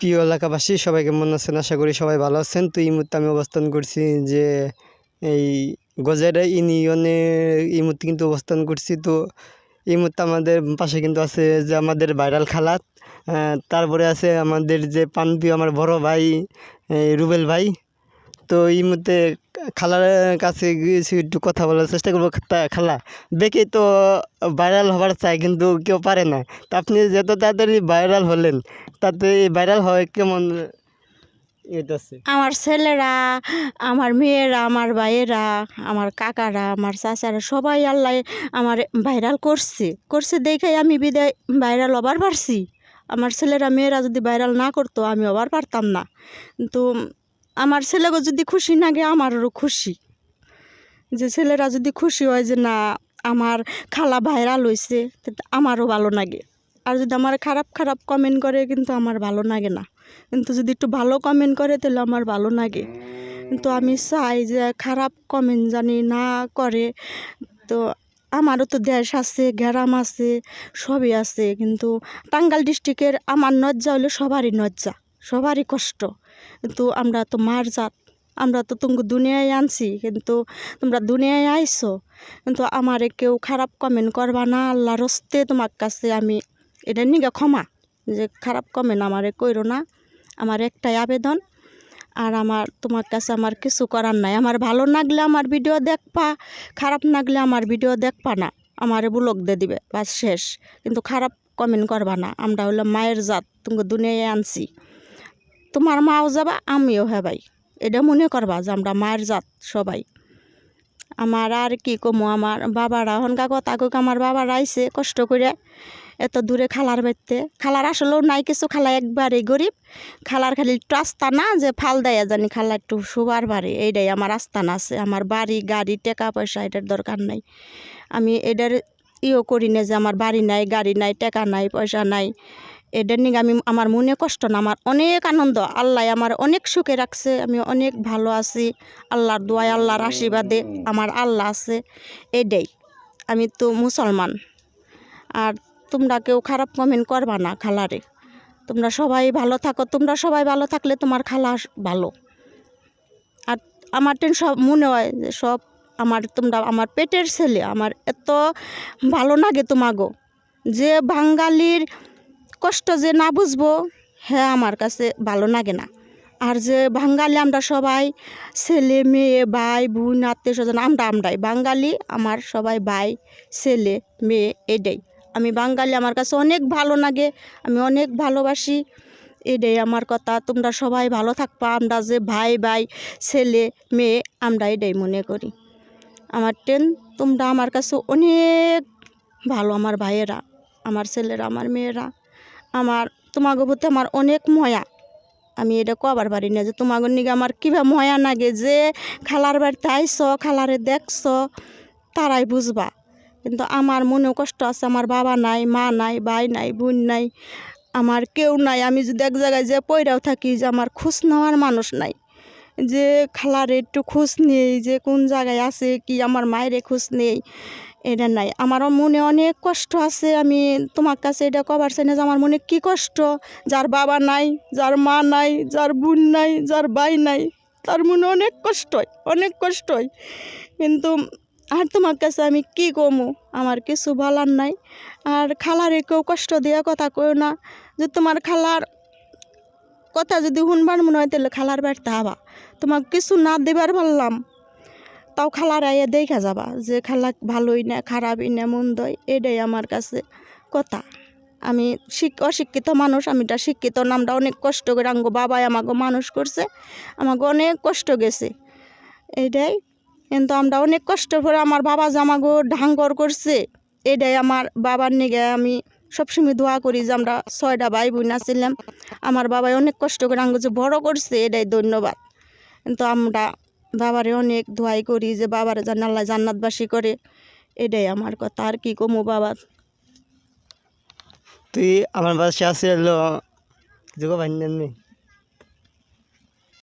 প্রিয় এলাকাবাসী সবাই কেমন আছেন? আশা করি সবাই ভালো আছেন। তো এই মুহূর্তে আমি অবস্থান করছি যে এই গজারা ইউনিয়নে এই মুহূর্তে কিন্তু অবস্থান করছি। তো এই মুহূর্তে আমাদের পাশে কিন্তু আছে যে আমাদের ভাইরাল খালাত তারপরে আছে আমাদের যে পানপি আমার বড় ভাই রুবেল ভাই। তো এই মধ্যে খালার কাছে গিয়েছি একটু কথা বলার চেষ্টা করব তা- খালা। দেখে তো ভাইরাল হবার চাই, কিন্তু কেউ পারে না। তা আপনি যত তাড়াতাড়ি ভাইরাল হলেন, তাতে ভাইরাল হয় কেমন আমার ছেলেরা, আমার মেয়েরা, আমার ভাইয়েরা, আমার কাকারা, আমার চাচারা, সবাই আল্লাহ আমার ভাইরাল করছে। করছে দেখে আমি বিদায় ভাইরাল হবার পারছি। আমার ছেলেরা, মেয়েরা যদি ভাইরাল না করতো, আমি হবার পারতাম না। কিন্তু আমার ছেলেকে যদি খুশি লাগে আমারও খুশি। যে ছেলেরা যদি খুশি হয় যে না, আমার খালা ভাইরাল হয়েছে আমারও ভালো লাগে। আর যদি আমার খারাপ খারাপ কমেন্ট করে, কিন্তু আমার ভালো লাগে না। কিন্তু যদি একটু ভালো কমেন্ট করে, তাহলে আমার ভালো লাগে। কিন্তু আমি চাই যে খারাপ কমেন্ট জানি না করে, তো আমারও তো দেশ আছে, গ্রাম আছে, সবই আছে। কিন্তু টাঙ্গাইল ডিস্ট্রিক্টের আমার নজ্জা হলো সবারই নজ্জা, সবারই কষ্ট। কিন্তু আমরা তো মার জাত, আমরা তো তুমি দুনিয়ায় আনছি, কিন্তু তোমরা দুনিয়ায় আইছো কিন্তু আমারে কেউ খারাপ কমেন্ট করবা না, আল্লাহর হস্তে তোমার কাছে আমি এটা নিগে ক্ষমা, যে খারাপ কমেন্ট আমারে কইরো না। আমার একটাই আবেদন, আর আমার তোমার কাছে আমার কিছু করার নাই। আমার ভালো লাগলে আমার ভিডিও দেখবা, খারাপ লাগলে আমার ভিডিও দেখবা না। আমারে ব্লক দিয়ে দিবে, বাস শেষ। কিন্তু খারাপ কমেন্ট করবা না। আমরা হলো মায়ের জাত তুমি দুনিয়ায় আনছি। তোমার মাও যাবা, আমিও হেবাই এটা মনে করবা যে আমরা মায়ের জাত সবাই। আমার আর কি কমো, আমার বাবারা হনকা কথা কক আমার বাবারা আইছে কষ্ট করে এত দূরে খালার বাড়িতে। খালার আসলেও নাই কিছু, খালা একবারে গরিব। খালার খালি একটু আস্তানা যে ফাল দেয়া জানি খালা একটু শোবার বাড়ি। এইটাই আমার আস্তানা আছে। আমার বাড়ি, গাড়ি টাকা পয়সা এটার দরকার নাই। আমি এটার ইও করি না যে আমার বাড়ি নাই, গাড়ি নাই, টাকা নাই, পয়সা নাই। এটার নিয়ে আমি আমার মনে কষ্ট না, আমার অনেক আনন্দ। আল্লাহ আমার অনেক সুখে রাখছে, আমি অনেক ভালো আছি। আল্লাহর দোয়ায়, আল্লাহর আশীর্বাদে আমার আল্লাহ আছে, এটাই। আমি তো মুসলমান। আর তোমরা কেউ খারাপ কমেন্ট করবা না খালারে। তোমরা সবাই ভালো থাকো, তোমরা সবাই ভালো থাকলে তোমার খালা ভালো। আর আমার টেন সব মনে হয় যে সব আমার, তোমরা আমার পেটের ছেলে, আমার এত ভালো লাগে তোমাগো। যে বাঙালির কষ্ট যে না বুঝব হ্যাঁ আমার কাছে ভালো লাগে না। আর যে বাঙালি আমরা সবাই, ছেলে, মেয়ে, ভাই, বোন, আত্মীয় স্বজন, আমরা, আমরাই। বাঙালি আমার সবাই ভাই, ছেলে, মেয়ে, এটাই। আমি বাঙালি, আমার কাছে অনেক ভালো লাগে, আমি অনেক ভালোবাসি, এটাই আমার কথা। তোমরা সবাই ভালো থাকবা, আমরা যে ভাই ভাই, ছেলে, মেয়ে, আমরা এটাই মনে করি। আমার ট্রেন তোমরা আমার কাছে অনেক ভালো, আমার ভাইয়েরা, আমার ছেলেরা, আমার মেয়েরা। আমার, তোমাগো প্রতি আমার অনেক ময়া। আমি এটা কবার পারি না যে তোমাগোর নিগে আমার কীভাবে ময়া লাগে যে খালার বাড়িতে আইস, খালারে দেখছ তারাই বুঝবা। কিন্তু আমার মনেও কষ্ট আছে, আমার বাবা নাই, মা নাই, ভাই নাই, বোন নাই, আমার কেউ নাই। আমি যদি এক জায়গায় যে পয়রাও থাকি যে আমার খোঁজ নেওয়ার মানুষ নাই। যে খালার একটু খোঁজ নেই যে কোন জায়গায় আছে কি আমার মায়ের খোঁজ নেই, এটা নাই। আমারও মনে অনেক কষ্ট আছে, আমি তোমার কাছে এটা কবার চাই না যে আমার মনে কি কষ্ট। যার বাবা নাই, যার মা নাই, যার বোন নাই, যার ভাই নাই, তার মনে অনেক কষ্ট অনেক কষ্ট কিন্তু আর তোমার কাছে আমি কি কমু? আমার কিছু বলার নাই। আর খালারে কেউ কষ্ট দেওয়া কথা কই না যে তোমার খালার কথা যদি শুনবার মনে হয় তাহলে খালার বাড়িতে আবা। তোমাক কিছু না দেবার বললাম, তাও খালার আইয়া দেখা যাবা যে খালা ভালোই না, খারাপই না, মন্দই, এটাই আমার কাছে কথা। আমি শিক, অশিক্ষিত মানুষ, আমি এটা শিক্ষিত, নামটা অনেক কষ্ট করে আঙ্গো বাবাই আমাকে মানুষ করছে, আমাকে অনেক কষ্ট গেছে। এইটাই কিন্তু আমরা অনেক কষ্ট করে আমার বাবা আমাকে ঢাঙ্গর করছে, এটাই আমার বাবার নিগে আমি সবসময় দোয়া করি যে আমরা ছয়টা ভাই বোন আসছিলাম আমার বাবাই অনেক কষ্ট করে আমি যে বড় করছে, এটাই ধন্যবাদ। কিন্তু আমরা বাবারে অনেক দোয়াই করি যে বাবারে যেন আল্লাহ জান্নাতবাসী করে। এটাই আমার কথা, আর কি কমো বাবা? তুই আমার বাসে আসে এলো যোগ ভাই